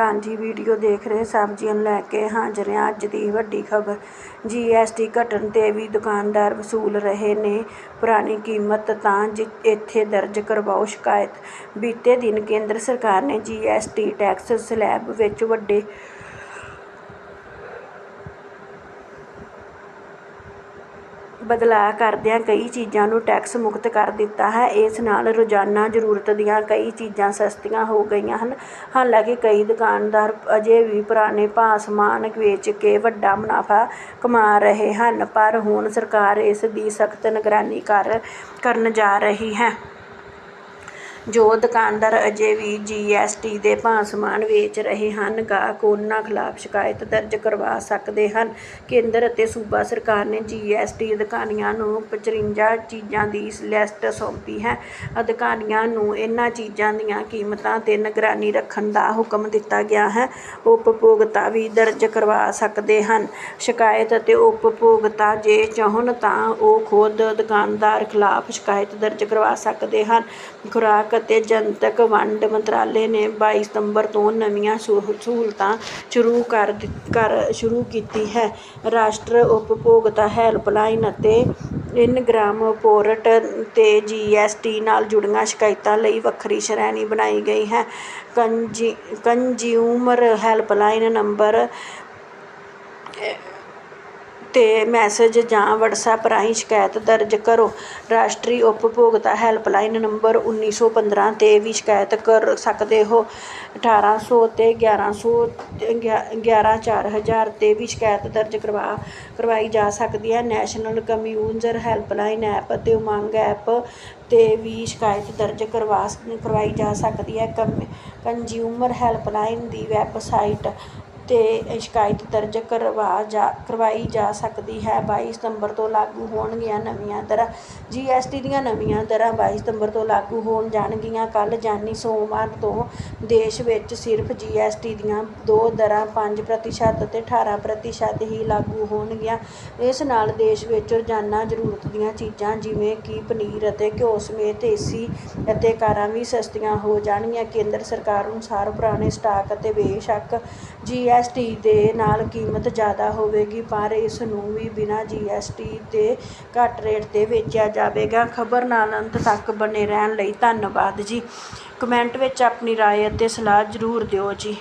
ਹਾਂਜੀ ਵੀਡੀਓ ਦੇਖ ਰਹੇ ਸਬਜ਼ੀਆਂ ਨੂੰ ਲੈ ਕੇ ਹਾਜ਼ਰ ਹਾਂ। ਅੱਜ ਦੀ ਵੱਡੀ ਖਬਰ ਜੀਐਸਟੀ ਘਟਣ 'ਤੇ ਵੀ ਦੁਕਾਨਦਾਰ ਵਸੂਲ ਰਹੇ ਨੇ। ਪੁਰਾਣੀ ਕੀਮਤ ਤਾਂ ਜਿ, ਇੱਥੇ ਦਰਜ ਕਰਵਾਓ ਸ਼ਿਕਾਇਤ। ਬੀਤੇ ਦਿਨ ਕੇਂਦਰ ਸਰਕਾਰ ਨੇ ਜੀਐਸਟੀ ਟੈਕਸ ਸਲੈਬ ਵਿੱਚ ਵੱਡੇ ਬਦਲਾਅ ਕਰਦਿਆਂ ਕਈ ਚੀਜ਼ਾਂ ਨੂੰ ਟੈਕਸ ਮੁਕਤ ਕਰ ਦਿੱਤਾ ਹੈ। ਇਸ ਨਾਲ ਰੋਜ਼ਾਨਾ ਜ਼ਰੂਰਤ ਦੀਆਂ ਕਈ ਚੀਜ਼ਾਂ ਸਸਤੀਆਂ ਹੋ ਗਈਆਂ ਹਨ। ਹਾਲਾਂਕਿ ਕਈ ਦੁਕਾਨਦਾਰ ਅਜੇ ਵੀ ਪੁਰਾਣੇ ਭਾਅ ਸਮਾਨ ਵੇਚ ਕੇ ਵੱਡਾ ਮੁਨਾਫਾ ਕਮਾ ਰਹੇ ਹਨ, ਪਰ ਹੁਣ ਸਰਕਾਰ ਇਸ ਦੀ ਸਖਤ ਨਿਗਰਾਨੀ ਕਰ, ਕਰਨ ਜਾ ਰਹੀ ਹੈ। ਜੋ ਦੁਕਾਨਦਾਰ ਅਜੇ ਵੀ ਜੀਐਸਟੀ ਦੇ ਭਾਅ ਸਮਾਨ ਵੇਚ ਰਹੇ ਹਨ, ਗਾਹਕ ਉਨ੍ਹਾਂ ਖਿਲਾਫ ਸ਼ਿਕਾਇਤ ਦਰਜ ਕਰਵਾ ਸਕਦੇ ਹਨ। ਕੇਂਦਰ ਅਤੇ ਸੂਬਾ ਸਰਕਾਰ ਨੇ ਜੀਐਸਟੀ ਅਧਿਕਾਰੀਆਂ ਨੂੰ 55 ਚੀਜ਼ਾਂ ਦੀ ਲਿਸਟ ਸੌਂਪੀ ਹੈ। ਅਧਿਕਾਰੀਆਂ ਨੂੰ ਇਨ੍ਹਾਂ ਚੀਜ਼ਾਂ ਦੀਆਂ ਕੀਮਤਾਂ 'ਤੇ ਨਿਗਰਾਨੀ ਰੱਖਣ ਦਾ ਹੁਕਮ ਦਿੱਤਾ ਗਿਆ ਹੈ। ਉਪਭੋਗਤਾ ਵੀ ਦਰਜ ਕਰਵਾ ਸਕਦੇ ਹਨ। ਸ਼ਿਕਾਇਤ ਅਤੇ ਉਪਭੋਗਤਾ ਜੇ ਚਾਹੁਣ ਤਾਂ ਉਹ ਖੁਦ ਦੁਕਾਨਦਾਰ ਖਿਲਾਫ ਸ਼ਿਕਾਇਤ ਦਰਜ ਕਰਵਾ ਸਕਦੇ ਹਨ। ਖੁਰਾਕ ਅਤੇ ਜਨਤਕ ਵੰਡ ਮੰਤਰਾਲੇ ਨੇ ਬਾਈ ਸਤੰਬਰ ਤੋਂ ਨਵੀਆਂ ਸਹੂ- ਸਹੂਲਤਾਂ ਸ਼ੁਰੂ ਕਰ ਦਿੱ- ਕਰ ਸ਼ੁਰੂ ਕੀਤੀ ਹੈ। ਰਾਸ਼ਟਰ ਉਪਭੋਗਤਾ ਹੈਲਪਲਾਈਨ ਅਤੇ ਇਨਗ੍ਰਾਮ ਪੋਰਟ 'ਤੇ ਜੀ ਐੱਸ ਟੀ ਨਾਲ ਜੁੜੀਆਂ ਸ਼ਿਕਾਇਤਾਂ ਲਈ ਵੱਖਰੀ ਸ਼੍ਰੇਣੀ ਬਣਾਈ ਗਈ ਹੈ। ਕੰਜੀ, ਕੰਜ਼ਿਊਮਰ ਹੈਲਪਲਾਈਨ ਨੰਬਰ 'ਤੇ ਮੈਸੇਜ ਜਾਂ ਵਟਸਐਪ ਰਾਹੀਂ ਸ਼ਿਕਾਇਤ ਦਰਜ ਕਰੋ। ਰਾਸ਼ਟਰੀ ਉਪਭੋਗਤਾ ਹੈਲਪਲਾਈਨ ਨੰਬਰ ਉੱਨੀ ਸੌ ਪੰਦਰਾਂ 'ਤੇ ਵੀ ਸ਼ਿਕਾਇਤ ਕਰ ਸਕਦੇ ਹੋ। ਅਠਾਰਾਂ ਸੌ ਅਤੇ ਗਿਆਰਾਂ ਸੌ ਗਿਆ, ਗਿਆਰਾਂ ਚਾਰ ਹਜ਼ਾਰ 'ਤੇ ਵੀ ਸ਼ਿਕਾਇਤ ਦਰਜ ਕਰਵਾ, ਕਰਵਾਈ ਜਾ ਸਕਦੀ ਹੈ। ਨੈਸ਼ਨਲ ਕਮਿਊਨਰ ਹੈਲਪਲਾਈਨ ਐਪ ਅਤੇ ਉਮੰਗ ਐਪ 'ਤੇ ਵੀ ਸ਼ਿਕਾਇਤ ਦਰਜ ਕਰਵਾ, ਕਰਵਾਈ ਜਾ ਸਕਦੀ ਹੈ। ਕਮ, ਕੰਜ਼ਿਊਮਰ ਹੈਲਪਲਾਈਨ ਦੀ ਵੈੱਬਸਾਈਟ 'ਤੇ ਸ਼ਿਕਾਇਤ ਦਰਜ ਕਰਵਾ ਜਾ, ਕਰਵਾਈ ਜਾ ਸਕਦੀ ਹੈ। ਬਾਈ ਸਤੰਬਰ ਤੋਂ ਲਾਗੂ ਹੋਣਗੀਆਂ ਨਵੀਆਂ ਦਰਾਂ। ਜੀ ਐੱਸ ਟੀ ਦੀਆਂ ਨਵੀਆਂ ਦਰਾਂ ਬਾਈ ਸਤੰਬਰ ਤੋਂ ਲਾਗੂ ਹੋਣ ਜਾਣਗੀਆਂ। ਕੱਲ੍ਹ ਯਾਨੀ ਸੋਮਵਾਰ ਤੋਂ ਦੇਸ਼ ਵਿੱਚ ਸਿਰਫ ਜੀ ਐੱਸ ਟੀ ਦੀਆਂ ਦੋ ਦਰਾਂ ਪੰਜ ਪ੍ਰਤੀਸ਼ਤ ਅਤੇ 18 ਪ੍ਰਤੀਸ਼ਤ ਹੀ ਲਾਗੂ ਹੋਣਗੀਆਂ। ਇਸ ਨਾਲ ਦੇਸ਼ ਵਿੱਚ ਰੋਜ਼ਾਨਾ ਜ਼ਰੂਰਤ ਦੀਆਂ ਚੀਜ਼ਾਂ ਜਿਵੇਂ ਕਿ ਪਨੀਰ ਅਤੇ ਘਿਓ ਸਮੇਤ ਏਸੀ ਅਤੇ ਕਾਰਾਂ ਵੀ ਸਸਤੀਆਂ ਹੋ ਜਾਣਗੀਆਂ। ਕੇਂਦਰ ਸਰਕਾਰ ਅਨੁਸਾਰ ਪੁਰਾਣੇ ਸਟਾਕ ਅਤੇ ਬੇਸ਼ੱਕ ਜੀਐਸਟੀ ਦੇ ਨਾਲ ਕੀਮਤ ਜ਼ਿਆਦਾ ਹੋਵੇਗੀ, ਪਰ ਇਸ ਨੂੰ ਵੀ ਬਿਨਾਂ ਜੀਐਸਟੀ ਦੇ ਘੱਟ ਰੇਟ 'ਤੇ ਵੇਚਿਆ ਜਾਵੇਗਾ। ਖਬਰ ਨਾਲ ਅੰਤ ਤੱਕ ਬਣੇ ਰਹਿਣ ਲਈ ਧੰਨਵਾਦ ਜੀ। ਕਮੈਂਟ ਵਿੱਚ ਆਪਣੀ ਰਾਏ ਅਤੇ ਸਲਾਹ ਜ਼ਰੂਰ ਦਿਓ ਜੀ।